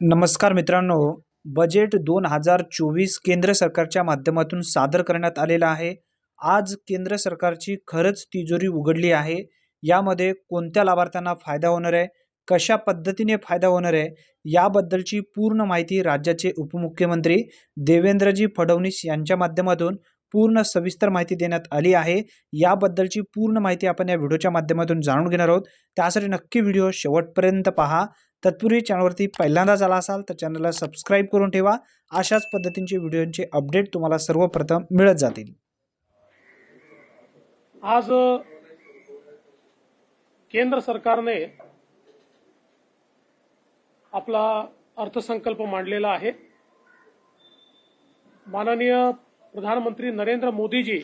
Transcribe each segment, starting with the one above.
नमस्कार मित्रांनो बजेट दोन हजार चोवीस केंद्र सरकारच्या माध्यमातून सादर करण्यात आलेलं आहे. आज केंद्र सरकारची खरंच तिजोरी उघडली आहे. यामध्ये कोणत्या लाभार्थ्यांना फायदा होणार आहे? कशा पद्धतीने फायदा होणार आहे? याबद्दलची पूर्ण माहिती राज्याचे उपमुख्यमंत्री देवेंद्रजी फडणवीस यांच्या माध्यमातून पूर्ण सविस्तर माहिती देण्यात आली आहे. याबद्दलची पूर्ण माहिती आपण या व्हिडिओच्या माध्यमातून जाणून घेणार आहोत. त्यासाठी नक्की व्हिडिओ शेवटपर्यंत पहा. तत्पूर्वी चॅनलवरती पहिल्यांदाच आला असाल तर चॅनलला सबस्क्राईब करून ठेवा. अशाच पद्धतींचे व्हिडिओचे अपडेट तुम्हाला सर्वप्रथम मिळत जातील. आज केंद्र सरकारने आपला अर्थसंकल्प मांडलेला आहे. माननीय प्रधानमंत्री नरेंद्र मोदीजी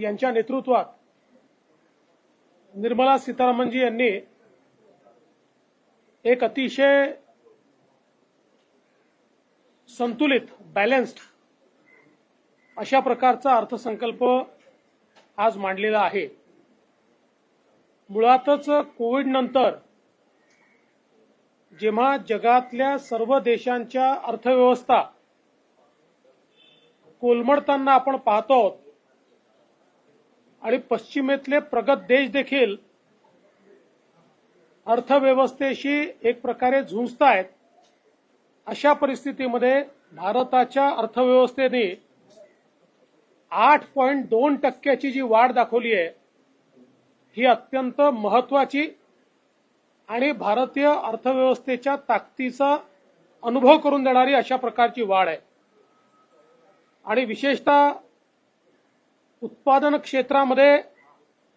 यांच्या नेतृत्वात निर्मला सीतारामनजी यांनी एक अतिशय संतुलित बॅलन्स्ड अशा प्रकारचा अर्थसंकल्प आज मांडलेला आहे. मुळातच कोविड नंतर जेव्हा जगातल्या सर्व देशांच्या अर्थव्यवस्था कोलमडताना आपण पाहतो आहोत आणि पश्चिमेतले प्रगत देश देखील अर्थव्यवस्थेशी एक प्रकारे झुंजतायत अशा परिस्थितीमध्ये भारताच्या अर्थव्यवस्थेने आठ पॉईंट दोन टक्क्याची जी वाढ दाखवली आहे ही अत्यंत महत्वाची आणि भारतीय अर्थव्यवस्थेच्या ताकदीचा अनुभव करून देणारी अशा प्रकारची वाढ आहे. आणि विशेषतः उत्पादन क्षेत्रामध्ये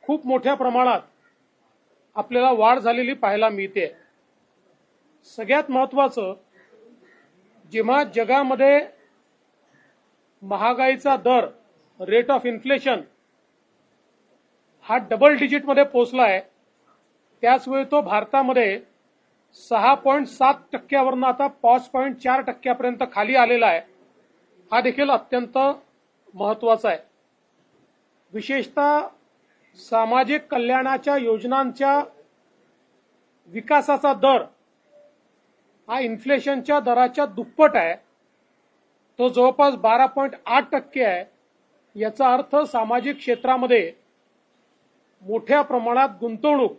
खूप मोठ्या प्रमाणात आपल्याला वाढ झालेली पाहायला मिळते. सगळ्यात महत्वाचं जेव्हा जगामध्ये महागाईचा दर रेट ऑफ इन्फ्लेशन हा डबल डिजिटमध्ये पोहोचला आहे त्याचवेळी तो भारतामध्ये सहा पॉईंट सात टक्क्यावरनं आता पाच पॉईंट चार टक्क्यापर्यंत खाली आलेला आहे. हा देखील अत्यंत महत्त्वाचा आहे. विशेषतः सामाजिक कल्याणाच्या योजनांच्या विकासाचा दर हा इन्फ्लेशनच्या दराच्या दुप्पट आहे. तो जवळपास बारा पॉईंट आठ टक्के आहे. याचा अर्थ सामाजिक क्षेत्रामध्ये मोठ्या प्रमाणात गुंतवणूक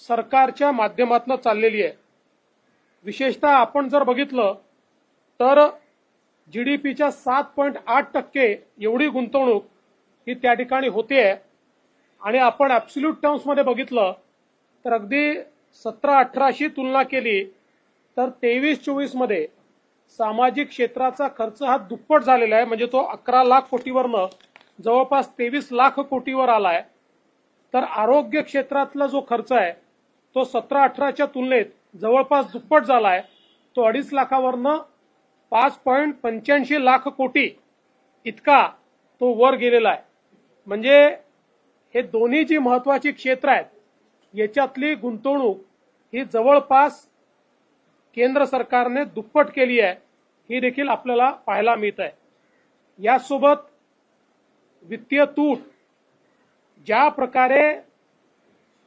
सरकारच्या माध्यमातून चाललेली आहे. विशेषतः आपण जर बघितलं तर जीडीपीच्या सात पॉईंट आठ टक्के एवढी गुंतवणूक ही त्या ठिकाणी होते आणि आपण ॲब्सल्यूट टर्म्समध्ये बघितलं तर अगदी सतरा अठराशी तुलना केली तर तेवीस चोवीसमध्ये सामाजिक क्षेत्राचा खर्च हा दुप्पट झालेला आहे. म्हणजे तो अकरा लाख कोटीवरनं जवळपास तेवीस लाख कोटीवर आलाय. तर आरोग्य क्षेत्रातला जो खर्च आहे तो सतरा अठराच्या तुलनेत जवळपास दुप्पट झालाय. तो अडीच लाखावरनं पाच पॉईंट पंच्याऐंशी लाख कोटी इतका तो वर गेलेला आहे. म्हणजे हे दोन्ही जी महत्वाची क्षेत्र आहेत याच्यातली गुंतवणूक ही जवळपास केंद्र सरकारने दुप्पट केली आहे ही देखील आपल्याला पाहायला मिळत आहे. यासोबत वित्तीय तूट ज्या प्रकारे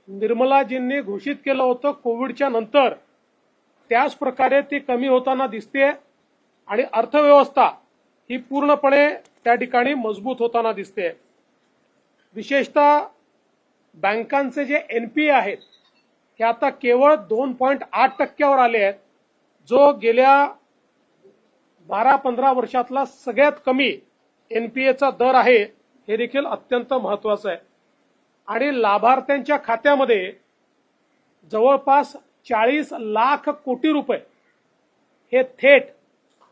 निर्मलाजींनी घोषित केलं होतं कोविडच्या नंतर त्याच प्रकारे ती कमी होताना दिसते आणि अर्थव्यवस्था ही पूर्णपणे त्या ठिकाणी मजबूत होताना दिसते विशेषतः बँकांचे जे एनपीए आहेत हे आता केवळ दोन पॉईंट आठ टक्क्यावर आले आहेत जो गेल्या बारा पंधरा वर्षातला सगळ्यात कमी एनपीएचा दर आहे हे देखील अत्यंत महत्वाचं आहे. आणि लाभार्थ्यांच्या खात्यामध्ये जवळपास चाळीस लाख कोटी रुपये हे थेट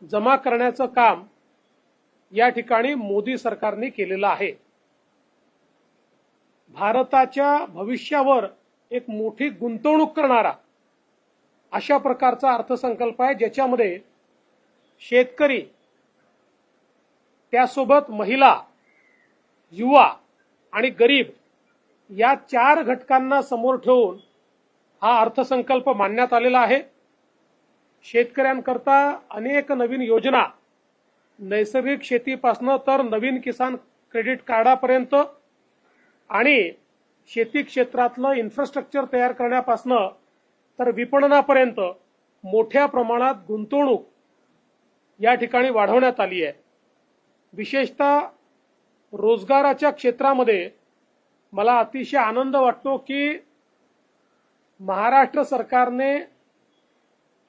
जमा करण्याचं काम या ठिकाणी मोदी सरकारने केलेलं आहे. भारताच्या भविष्यावर एक मोठी गुंतवणूक करणारा अशा प्रकारचा अर्थसंकल्प आहे ज्याच्यामध्ये शेतकरी त्यासोबत महिला युवा आणि गरीब या चार घटकांना समोर ठेवून हा अर्थसंकल्प मांडण्यात आलेला आहे. शेतकऱ्यांकरता अनेक नवीन योजना नैसर्गिक शेतीपासनं तर नवीन किसान क्रेडिट कार्डापर्यंत आणि शेती क्षेत्रातलं इन्फ्रास्ट्रक्चर तयार करण्यापासनं तर विपणनापर्यंत मोठ्या प्रमाणात गुंतवणूक या ठिकाणी वाढवण्यात आली आहे. विशेषतः रोजगाराच्या क्षेत्रामध्ये मला अतिशय आनंद वाटतो की महाराष्ट्र सरकारने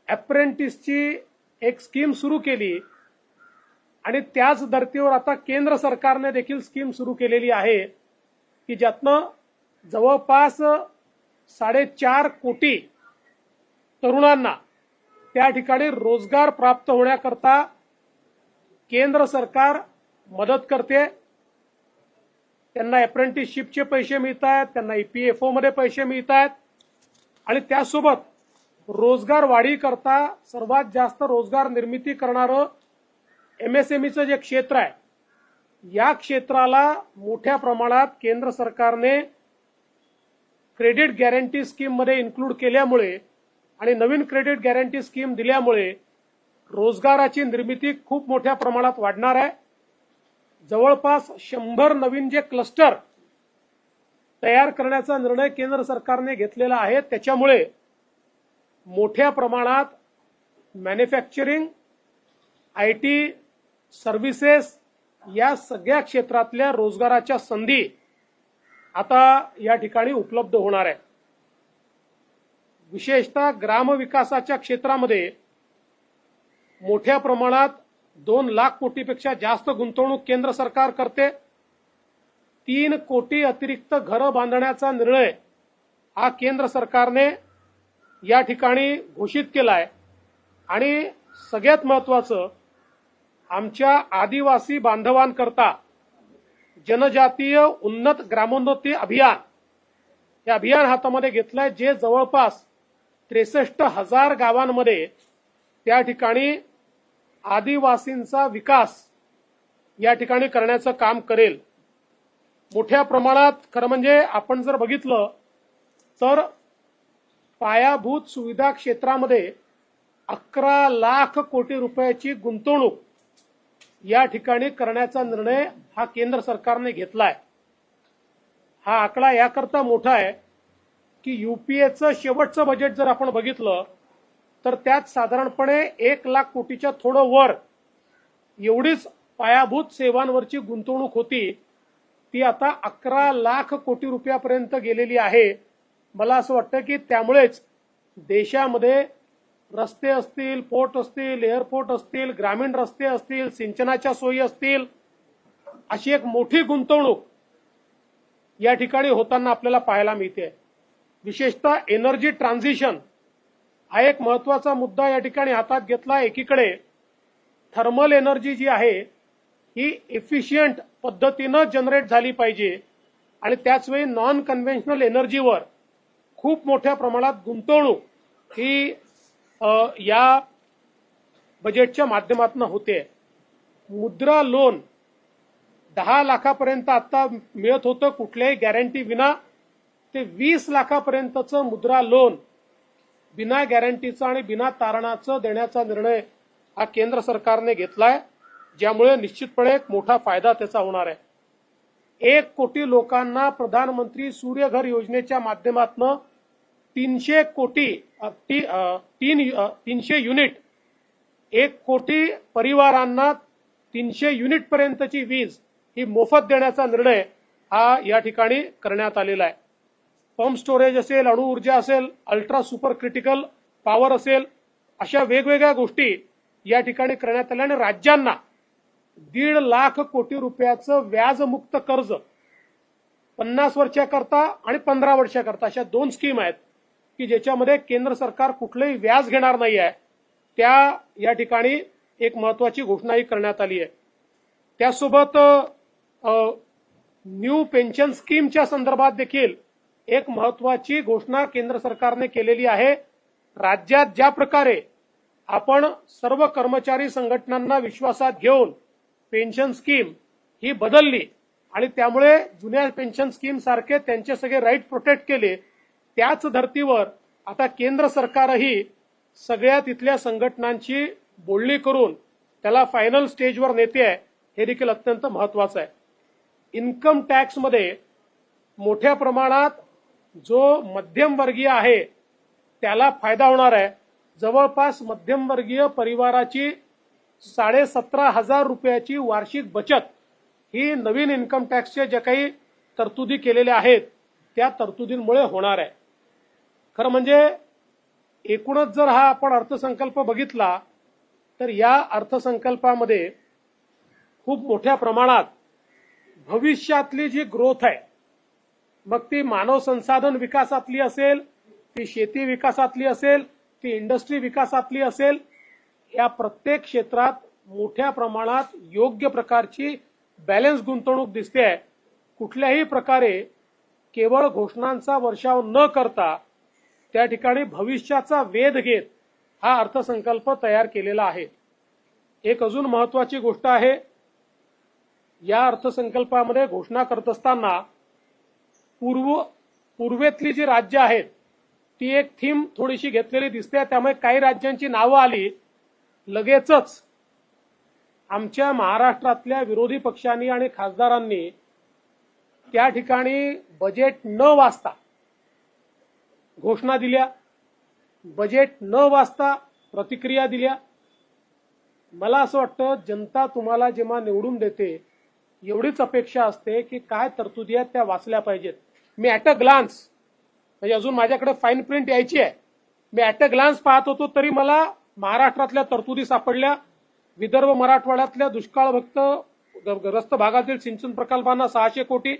अप्रेंटिसची एक स्कीम सुरू केली आणि त्याच धर्तीवर आता केंद्र सरकारने देखील स्कीम सुरू केलेली आहे. की ज्यातनं जवळपास साडेचार कोटी तरुणांना त्या ठिकाणी रोजगार प्राप्त होण्याकरता केंद्र सरकार मदत करते. त्यांना अप्रेंटिसशिपचे पैसे मिळत आहेत त्यांना ईपीएफओ मध्ये पैसे मिळत आहेत आणि त्यासोबत रोजगार वाढी करता सर्वात जास्त रोजगार निर्मिती करणारं एमएसएमईचं जे क्षेत्र आहे या क्षेत्राला मोठ्या प्रमाणात केंद्र सरकारने क्रेडिट गॅरंटी स्कीममध्ये इन्क्लूड केल्यामुळे आणि नवीन क्रेडिट गॅरंटी स्कीम दिल्यामुळे रोजगाराची निर्मिती खूप मोठ्या प्रमाणात वाढणार आहे. जवळपास शंभर नवीन जे क्लस्टर तयार करण्याचा निर्णय केंद्र सरकारने घेतलेला आहे त्याच्यामुळे मोठ्या प्रमाणात मॅन्युफॅक्चरिंग आय टी सर्व्हिसेस या सगळ्या क्षेत्रातल्या रोजगाराच्या संधी आता या ठिकाणी उपलब्ध होणार आहे विशेषतः ग्रामविकासाच्या क्षेत्रामध्ये मोठ्या प्रमाणात दोन लाख कोटीपेक्षा जास्त गुंतवणूक केंद्र सरकार करते. तीन कोटी अतिरिक्त घरं बांधण्याचा निर्णय हा केंद्र सरकारने या ठिकाणी घोषित केलाय. आणि सगळ्यात महत्वाचं आमच्या आदिवासी बांधवांकरता जनजातीय उन्नत ग्रामोन्नती अभियान. हे अभियान हातामध्ये घेतलंय जे जवळपास त्रेसष्ट हजार गावांमध्ये त्या ठिकाणी आदिवासींचा विकास या ठिकाणी करण्याचं काम करेल. मोठ्या प्रमाणात खरं म्हणजे आपण जर बघितलं तर पायाभूत सुविधा क्षेत्रामध्ये अकरा लाख कोटी रुपयाची गुंतवणूक या ठिकाणी करण्याचा निर्णय हा केंद्र सरकारने घेतलाय. हा आकडा याकरता मोठा आहे की युपीएचं शेवटचं बजेट जर आपण बघितलं तर त्यात साधारणपणे एक लाख कोटीच्या थोडं वर एवढीच पायाभूत सेवांवरची गुंतवणूक होती. ती आता अकरा लाख कोटी रुपयापर्यंत गेलेली आहे. मला असं वाटतं की त्यामुळेच देशामध्ये रस्ते असतील पोर्ट असतील एअरपोर्ट असतील ग्रामीण रस्ते असतील सिंचनाच्या सोयी असतील अशी एक मोठी गुंतवणूक या ठिकाणी होताना आपल्याला पाहायला मिळते. विशेषतः एनर्जी ट्रान्झिशन हा एक महत्त्वाचा मुद्दा या ठिकाणी हातात घेतला. एकीकडे थर्मल एनर्जी जी आहे ही इफिशियंट पद्धतीनं जनरेट झाली पाहिजे आणि त्याचवेळी नॉन कन्व्हेन्शनल एनर्जीवर खूप मोठ्या प्रमाणात गुंतवणूक ही या बजेटच्या माध्यमातून होते. मुद्रा लोन दहा लाखापर्यंत आता मिळत होतं कुठल्याही गॅरंटी विना. ते वीस लाखापर्यंतचं मुद्रा लोन बिना गॅरंटीचं आणि बिना तारणाचं देण्याचा निर्णय हा केंद्र सरकारने घेतलाय ज्यामुळे निश्चितपणे एक मोठा फायदा त्याचा होणार आहे. एक कोटी लोकांना प्रधानमंत्री सूर्यघर योजनेच्या माध्यमातून तीनशे कोटी ती- तीन तीनशे युनिट एक कोटी परिवारांना तीनशे युनिट पर्यंतची वीज ही मोफत देण्याचा निर्णय हा या ठिकाणी करण्यात आलेला आहे. पंप स्टोरेज असेल अणुऊर्जा असेल अल्ट्रा सुपर क्रिटिकल पॉवर असेल अशा वेगवेगळ्या गोष्टी या ठिकाणी करण्यात आल्या आणि राज्यांना दीड लाख कोटी रुपयाचं व्याजमुक्त कर्ज पन्नास वर्षाकरता आणि पंधरा वर्षाकरता अशा दोन स्कीम आहेत. की ज्याच्यामध्ये केंद्र सरकार कुठलंही व्याज घेणार नाही आहे त्या या ठिकाणी एक महत्वाची घोषणाही करण्यात आली आहे. त्यासोबत न्यू पेन्शन स्कीमच्या संदर्भात देखील एक महत्वाची घोषणा केंद्र सरकारने केलेली आहे. राज्यात ज्या प्रकारे आपण सर्व कर्मचारी संघटनांना विश्वासात घेऊन पेन्शन स्कीम ही बदलली आणि त्यामुळे जुन्या पेन्शन स्कीम सारखे त्यांचे सगळे राईट प्रोटेक्ट केले त्याच धर्तीवर आता केंद्र सरकारही सगळ्या तिथल्या संघटनांची बोलणी करून त्याला फायनल स्टेजवर नेते आहे हे देखील अत्यंत महत्वाचं आहे. इन्कम टॅक्समध्ये मोठ्या प्रमाणात जो मध्यमवर्गीय आहे त्याला फायदा होणार आहे. जवळपास मध्यमवर्गीय परिवाराची साडेसतरा हजार रुपयाची वार्षिक बचत ही नवीन इन्कम टॅक्सचे जे काही तरतुदी केलेल्या आहेत त्या तरतुदींमुळे होणार आहे. खरं म्हणजे एकूणच जर हा आपण अर्थसंकल्प बघितला तर या अर्थसंकल्पामध्ये खूप मोठ्या प्रमाणात भविष्यातली जी ग्रोथ आहे मग ती मानव संसाधन विकासातली असेल ती शेती विकासातली असेल ती इंडस्ट्री विकासातली असेल या प्रत्येक क्षेत्रात मोठ्या प्रमाणात योग्य प्रकारची बॅलन्स गुंतवणूक दिसते आहे. कुठल्याही प्रकारे केवळ घोषणांचा वर्षाव न करता त्या ठिकाणी भविष्याचा वेध घेत हा अर्थसंकल्प तयार केलेला आहे. एक अजून महत्वाची गोष्ट आहे या अर्थसंकल्पामध्ये घोषणा करत असताना पूर्व पूर्वेतली जी राज्य आहेत ती एक थीम थोडीशी घेतलेली दिसते त्यामुळे काही राज्यांची नावं आली. लगेचच आमच्या महाराष्ट्रातल्या विरोधी पक्षांनी आणि खासदारांनी त्या ठिकाणी बजेट न वाचता घोषणा दिल्या बजेट न वाचता प्रतिक्रिया दिल्या. मला असं वाटतं जनता तुम्हाला जेव्हा निवडून देते एवढीच अपेक्षा असते की काय तरतुदी आहेत त्या वाचल्या पाहिजेत. मी ऍट अ ग्लान्स म्हणजे अजून माझ्याकडे फाईन प्रिंट यायची आहे. मी ऍट अ ग्लान्स पाहत होतो तरी मला महाराष्ट्रातल्या तरतुदी सापडल्या. विदर्भ मराठवाड्यातल्या दुष्काळभक्त ग्रस्त भागातील सिंचन प्रकल्पांना सहाशे कोटी.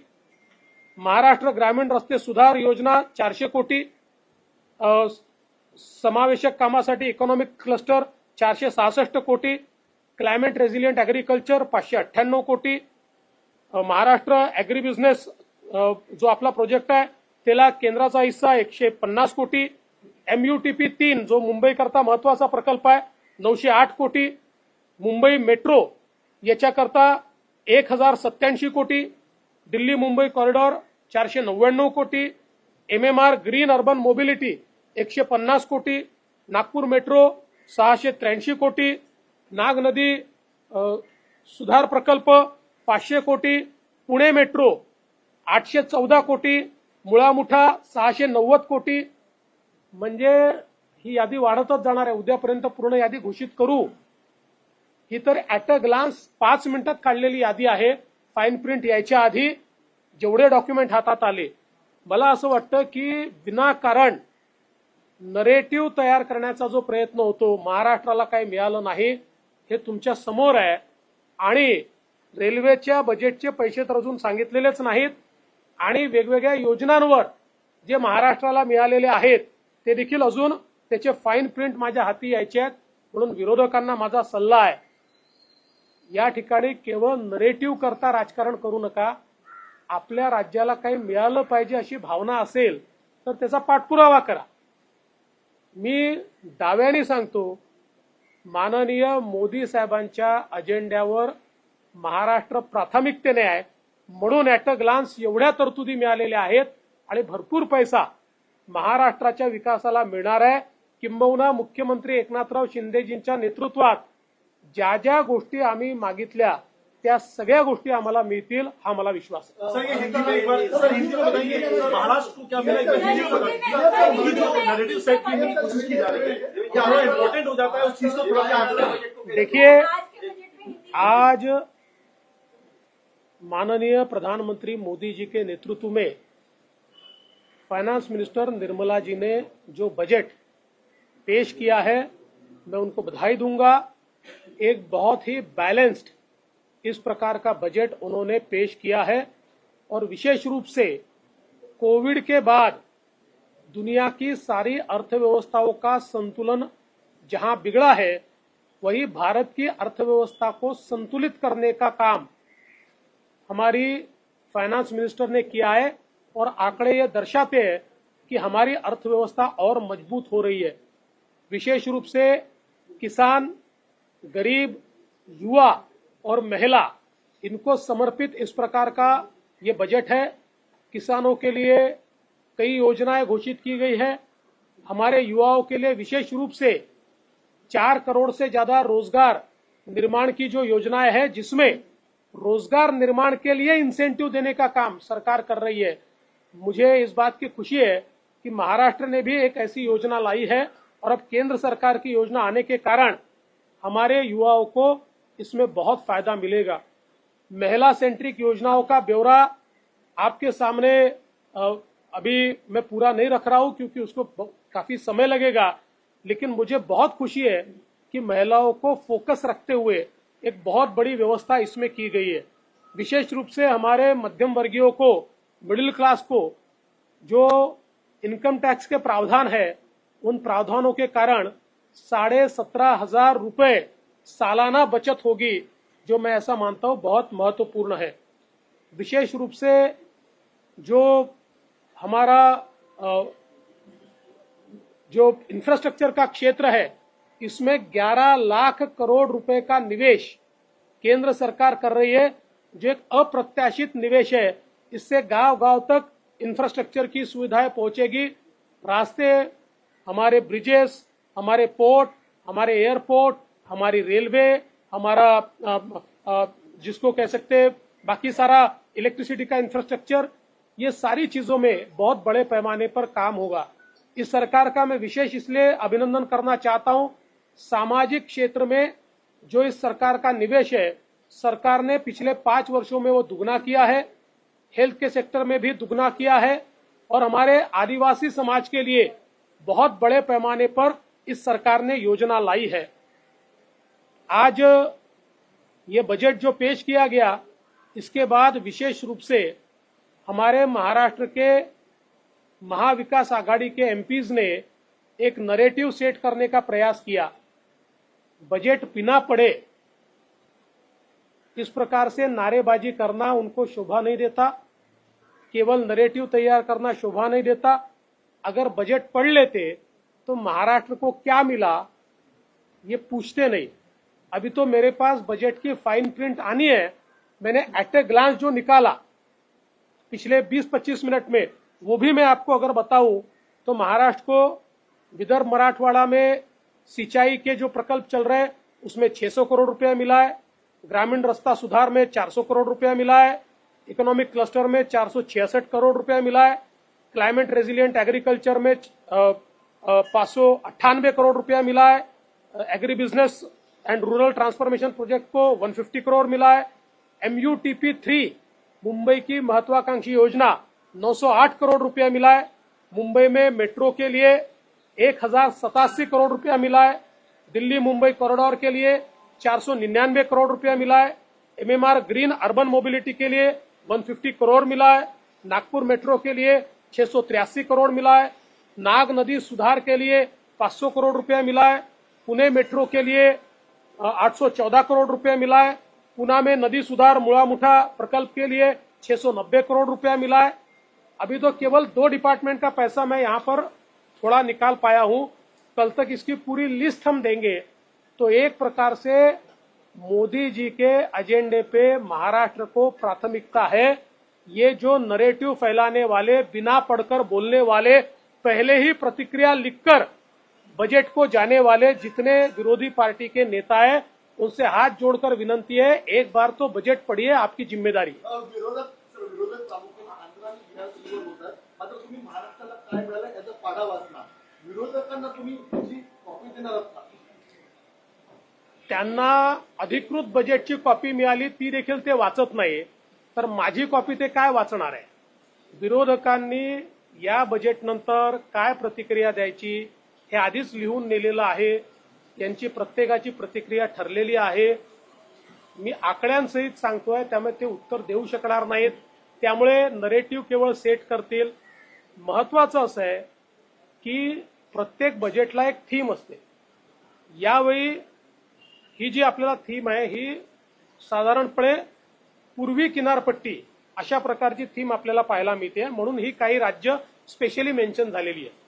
महाराष्ट्र ग्रामीण रस्ते सुधार योजना चारशे कोटी. समावेशक कामासाठी इकॉनॉमिक क्लस्टर चारशे सहासष्ट कोटी क्लायमेट रेझिलियंट ॲग्रिकल्चर पाचशे अठ्ठ्याण्णव कोटी महाराष्ट्र ॲग्री बिझनेस जो आपला प्रोजेक्ट आहे त्याला केंद्राचा हिस्सा एकशे पन्नास कोटी एमयूटीपी तीन जो मुंबईकरता महत्त्वाचा प्रकल्प आहे नऊशे आठ कोटी मुंबई मेट्रो याच्याकरता एक हजार सत्याऐंशी कोटी दिल्ली मुंबई कॉरिडॉर चारशे नव्याण्णव कोटी M M R green urban mobility एकशे पन्नास कोटी नागपूर मेट्रो सहाशे त्र्याऐंशी कोटी नाग नदी सुधार प्रकल्प पाचशे कोटी पुणे मेट्रो आठशे चौदा कोटी मुळामुठा सहाशे नव्वद कोटी. म्हणजे ही यादी वाढतच जाणार आहे. उद्यापर्यंत पूर्ण यादी घोषित करू. ही तर ऍट अ ग्लान्स पाच मिनिटात काढलेली यादी आहे. फाईन प्रिंट यायच्या आधी जेवढे डॉक्युमेंट हातात आले. मला असं वाटतं की विनाकारण नरेटिव्ह तयार करण्याचा जो प्रयत्न होतो महाराष्ट्राला काही मिळालं नाही हे तुमच्यासमोर आहे. आणि रेल्वेच्या बजेटचे पैसे तर अजून सांगितलेलेच नाहीत. आणि वेगवेगळ्या योजनांवर जे महाराष्ट्राला मिळालेले आहेत ते देखील अजून त्याचे फाईन प्रिंट माझ्या हाती यायचे आहेत म्हणून विरोधकांना माझा सल्ला आहे. या ठिकाणी केवळ नरेटिव्ह करता राजकारण करू नका. आपल्या राज्याला काही मिळालं पाहिजे अशी भावना असेल तर त्याचा पाठपुरावा करा. मी दाव्याने सांगतो माननीय मोदी साहेबांच्या अजेंड्यावर महाराष्ट्र प्राथमिकतेने आहे. म्हणून ॲट अ ग्लान्स एवढ्या तरतुदी मिळालेल्या आहेत आणि भरपूर पैसा महाराष्ट्राच्या विकासाला मिळणार आहे. किंबहुना मुख्यमंत्री एकनाथराव शिंदेजींच्या नेतृत्वात ज्या ज्या गोष्टी आम्ही मागितल्या त्या सगळ्या गोष्टी आम्हाला मिळतील हा मला विश्वास देखिए आज माननीय प्रधानमंत्री मोदी जी के नेतृत्व में फाइनेंस मिनिस्टर निर्मला जी ने जो बजट पेश किया है मैं उनको बधाई दूँगा। एक बहुत ही बैलेंस्ड इस प्रकार का बजट उन्होंने पेश किया है और विशेष रूप से कोविड के बाद दुनिया की सारी अर्थव्यवस्थाओं का संतुलन जहाँ बिगड़ा है, वही भारत की अर्थव्यवस्था को संतुलित करने का काम हमारी फाइनेंस मिनिस्टर ने किया है और आंकड़े ये दर्शाते हैं कि हमारी अर्थव्यवस्था और मज़बूत हो रही है। विशेष रूप से किसान, गरीब, युवा और महिला, इनको समर्पित इस प्रकार का ये बजट है। किसानों के लिए कई योजनाएँ घोषित की गई है। हमारे युवाओं के लिए विशेष रूप से चार करोड़ से ज़्यादा रोज़गार निर्माण की जो योजनाएँ है, जिसमें रोज़गार निर्माण के लिए इंसेंटिव देने का काम सरकार कर रही है। मुझे इस बात की खुशी है कि महाराष्ट्र ने भी एक ऐसी योजना लाई है और अब केंद्र सरकार की योजना आने के कारण हमारे युवाओं को इसमें बहुत फ़ायदा मिलेगा। महिला सेंट्रिक योजनाओं का ब्यौरा आपके सामने अभी मैं पूरा नहीं रख रहा हूँ क्योंकि उसको काफ़ी समय लगेगा, लेकिन मुझे बहुत खुशी है कि महिलाओं को फोकस रखते हुए एक बहुत बड़ी व्यवस्था इसमें की गई है। विशेष रूप से हमारे मध्यम वर्गीयों को मिडिल क्लास को, जो इनकम टैक्स के प्रावधान है, उन प्रावधानों के कारण साढ़े सत्रह हज़ार रुपए सालाना बचत होगी, जो मैं ऐसा मानता हूँ बहुत महत्वपूर्ण है। विशेष रूप से जो हमारा जो इंफ्रास्ट्रक्चर का क्षेत्र है, इसमें 11 लाख करोड़ रुपए का निवेश केंद्र सरकार कर रही है, जो एक अप्रत्याशित निवेश है। इससे गाँव गाँव तक इंफ्रास्ट्रक्चर की सुविधाएँ पहुंचेगी। रास्ते, हमारे ब्रिजेस हमारे पोर्ट हमारे एयरपोर्ट हमारी रेलवे हमारा अ, अ, जिसको कह सकते बाकी सारा इलेक्ट्रिसिटी का इंफ्रास्ट्रक्चर ये सारी चीज़ों में बहुत बड़े पैमाने पर काम होगा। इस सरकार का मैं विशेष इसलिए अभिनंदन करना चाहता हूँ सामाजिक क्षेत्र में जो इस सरकार का निवेश है सरकार ने पिछले पाँच वर्षों में वो दुगना किया है हेल्थ के सेक्टर में भी दुगना किया है और हमारे आदिवासी समाज के लिए बहुत बड़े पैमाने पर इस सरकार ने योजना लाई है। आज ये बजट जो पेश किया गया, इसके बाद विशेष रूप से हमारे महाराष्ट्र के महाविकास आघाड़ी के एमपीज ने एक नरेटिव सेट करने का प्रयास किया। बजट बिना पड़े इस प्रकार से नारेबाजी करना उनको शोभा नहीं देता, केवल नरेटिव तैयार करना शोभा नहीं देता। अगर बजट पढ़ लेते तो महाराष्ट्र को क्या मिला, ये पूछते नहीं। अभी तो मेरे पास बजट की फाइन प्रिंट आनी है। मैंने एट ए ग्लांस जो निकाला पिछले 20-25 मिनट में, वो भी मैं आपको अगर बताऊँ तो महाराष्ट्र को विदर्भ मराठवाड़ा में सिंचाई के जो प्रकल्प चल रहे हैं, उसमें 600 करोड़ रुपया मिला है। ग्रामीण रास्ता सुधार में 400 करोड़ रुपया मिला है। इकोनॉमिक क्लस्टर में चार सौ छियासठ करोड़ रुपया मिला है। क्लाइमेट रेजिलियंट एग्रीकल्चर में पाँच करोड़ रुपया मिला है। Agribusiness and rural transformation project को 150 करोड़ मिला है। एमयूटीपी थ्री मुंबई की महत्वाकांक्षी योजना 908 करोड़ रुपया मिला है। मुंबई में मेट्रो के लिए एक हज़ार सतासी करोड़ रुपया मिला है। दिल्ली, मुंबई कॉरिडोर के लिए चार सौ निन्यानवे करोड़ रुपया मिला है। एमएमआर ग्रीन अर्बन मोबिलिटी के लिए 150 करोड़ मिला है। नागपुर मेट्रो के लिए छह करोड़ मिला है। नाग नदी सुधार के लिए 500 करोड़ रुपया मिला है। पुणे मेट्रो के लिए आठ सौ चौदह करोड़ रुपया मिला है। पुणे में नदी सुधार मुड़ा मुठा प्रकल्प के लिए 690 करोड़ रुपया मिला है। अभी तो केवल दो डिपार्टमेंट का पैसा मैं यहाँ पर थोड़ा निकाल पाया हूँ। कल तक इसकी पूरी लिस्ट हम देंगे। तो एक प्रकार से मोदी जी के एजेंडे पे महाराष्ट्र को प्राथमिकता है। ये जो नरेटिव फैलाने वाले, बिना पढ़कर बोलने वाले, पहले ही प्रतिक्रिया लिखकर बजट को जाने वाले जितने विरोधी पार्टी के नेता है उनसे हाथ जोड़कर विनंती है एक बार तो बजट पढ़िए आपकी जिम्मेदारी? त्यांना अधिकृत बजेटची कॉपी मिळाली ती देखील ते वाचत नाही तर माझी कॉपी ते काय वाचणार आहे? विरोधकांनी या बजेटनंतर काय प्रतिक्रिया द्यायची? हे आधीच लिहून नेलेलं आहे. यांची प्रत्येकाची प्रतिक्रिया ठरलेली आहे. मी आकड्यांसहित सांगतोय त्यामुळे ते उत्तर देऊ शकणार नाहीत. त्यामुळे नरेटिव्ह केवळ सेट करतील. महत्वाचं असं आहे की प्रत्येक बजेटला एक थीम असते. यावेळी ही जी आपल्याला थीम आहे ही साधारणपणे पूर्वी किनारपट्टी अशा प्रकारची थीम आपल्याला पाहायला मिळते. म्हणून ही काही राज्य स्पेशली मेन्शन झालेली आहे.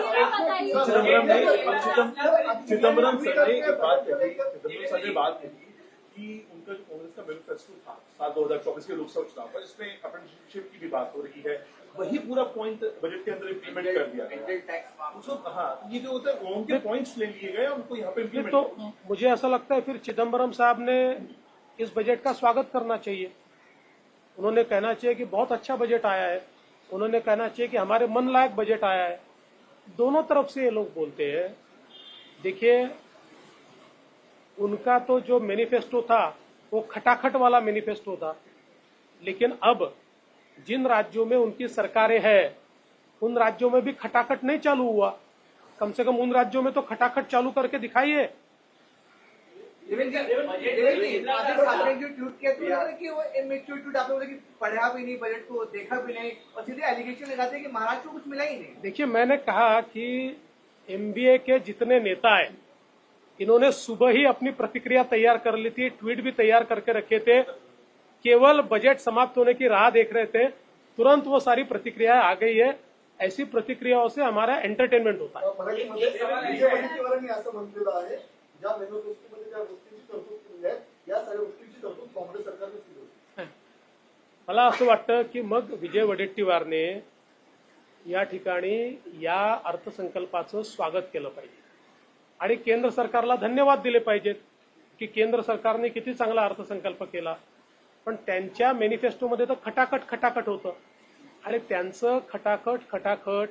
चिदम्बरम ने चिदम- चिदम्बरम सर ने एक बात कही चिदम्बरम सर ने बात कही कि उनका जो कांग्रेस का मैनिफेस्टो था साल 2024 के लोकसभा चुनाव पर इसमें अप्रेंटिसशिप की भी बात हो रही है वही पूरा पॉइंट बजट के अंदर इम्प्लीमेंट कर दिया उसको हाँ ये जो होता है उनके पॉइंट्स ले लिए गए उनको यहाँ पे इम्प्लीमेंट तो मुझे ऐसा लगता है फिर चिदम्बरम साहब ने इस बजट का स्वागत करना चाहिए उन्होंने कहना चाहिए कि बहुत अच्छा बजट आया है उन्होंने कहना चाहिए कि हमारे मन लायक बजट आया है। दोनों तरफ़ से ये लोग बोलते हैं। देखिए, उनका तो जो मैनिफेस्टो था, वो खटाखट वाला मैनिफेस्टो था। लेकिन अब जिन राज्यों में उनकी सरकारें हैं, उन राज्यों में भी खटाखट नहीं चालू हुआ। कम से कम उन राज्यों में तो खटाखट चालू करके दिखाइए। ठाकरे जो ट्वीट किया तो लग कि वो ट्वीट ट्वीट आपने बोला कि पढ़ा भी नहीं बजट को देखा भी नहीं और सीधे एलिगेशन लगाते हैं कि महाराष्ट्र को कुछ मिला ही नहीं। देखिए मैंने कहा कि एमबीए के जितने नेता है इन्होंने सुबह ही अपनी प्रतिक्रिया तैयार कर ली थी ट्वीट भी तैयार करके रखे थे। केवल बजट समाप्त होने की राह देख रहे थे तुरंत वो सारी प्रतिक्रिया आ गई है। ऐसी प्रतिक्रियाओं से हमारा एंटरटेनमेंट होता है। ज्या ज्या गोष्टींची तरतूद केलेली आहे या सगळ्या गोष्टींची तरतूद काँग्रेस सरकारने केली होती. मला असं वाटतं की मग विजय वडेट्टीवारने या ठिकाणी या अर्थसंकल्पाचं स्वागत केलं पाहिजे. आणि केंद्र सरकारला धन्यवाद दिले पाहिजेत की केंद्र सरकारने किती चांगला अर्थसंकल्प केला. पण त्यांच्या मॅनिफेस्टोमध्ये तर खटाखट खटाखट होतं. आणि त्यांचं खटाखट खटाखट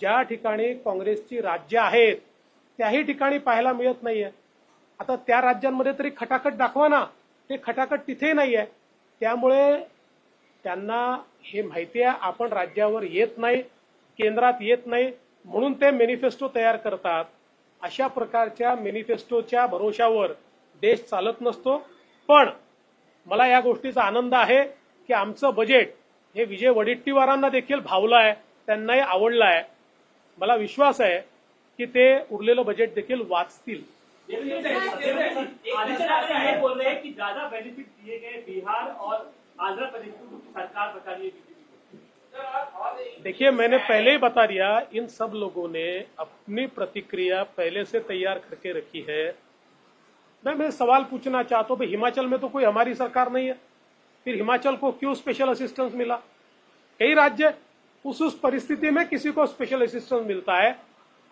ज्या ठिकाणी काँग्रेसची राज्य आहेत त्याही ठिकाणी पाहायला मिळत नाहीये. आता त्या राज्यांमध्ये तरी खटाखट दाखवा ना. ते खटाखट तिथेही नाहीये. त्यामुळे त्यांना हे माहिती आहे आपण राज्यावर येत नाही केंद्रात येत नाही म्हणून ते मेनिफेस्टो तयार करतात. अशा प्रकारच्या मेनिफेस्टोच्या भरोशावर देश चालत नसतो. पण मला या गोष्टीचा आनंद आहे की आमचं बजेट हे विजय वडेट्टीवारांना देखील भावलं आहे त्यांनाही आवडलं आहे. मला विश्वास आहे की ते उरलेलं बजेट देखील वाचतील. बोल रहे हैं कि ज़्यादा बेनिफिट दिए गए बिहार और आंध्र प्रदेश को सरकार बता रही है देखिए मैंने पहले ही बता दिया इन सब लोगों ने अपनी प्रतिक्रिया पहले से तैयार करके रखी है। मैं मैं सवाल पूछना चाहता हूँ भाई हिमाचल में तो कोई हमारी सरकार नहीं है। फिर हिमाचल को क्यों स्पेशल असिस्टेंस मिला? कई राज्य उस उस परिस्थिति में किसी को स्पेशल असिस्टेंस मिलता है।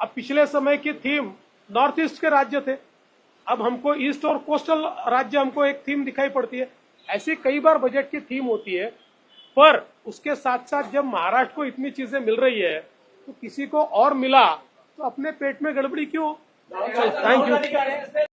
अब पिछले समय की थीम नॉर्थ ईस्ट के राज्य थे। अब हमको ईस्ट और कोस्टल राज्य हमको एक थीम दिखाई पड़ती है। ऐसी कई बार बजट की थीम होती है पर उसके साथ साथ जब महाराष्ट्र को इतनी चीज़ें मिल रही है तो किसी को और मिला तो अपने पेट में गड़बड़ी क्यों? Thank you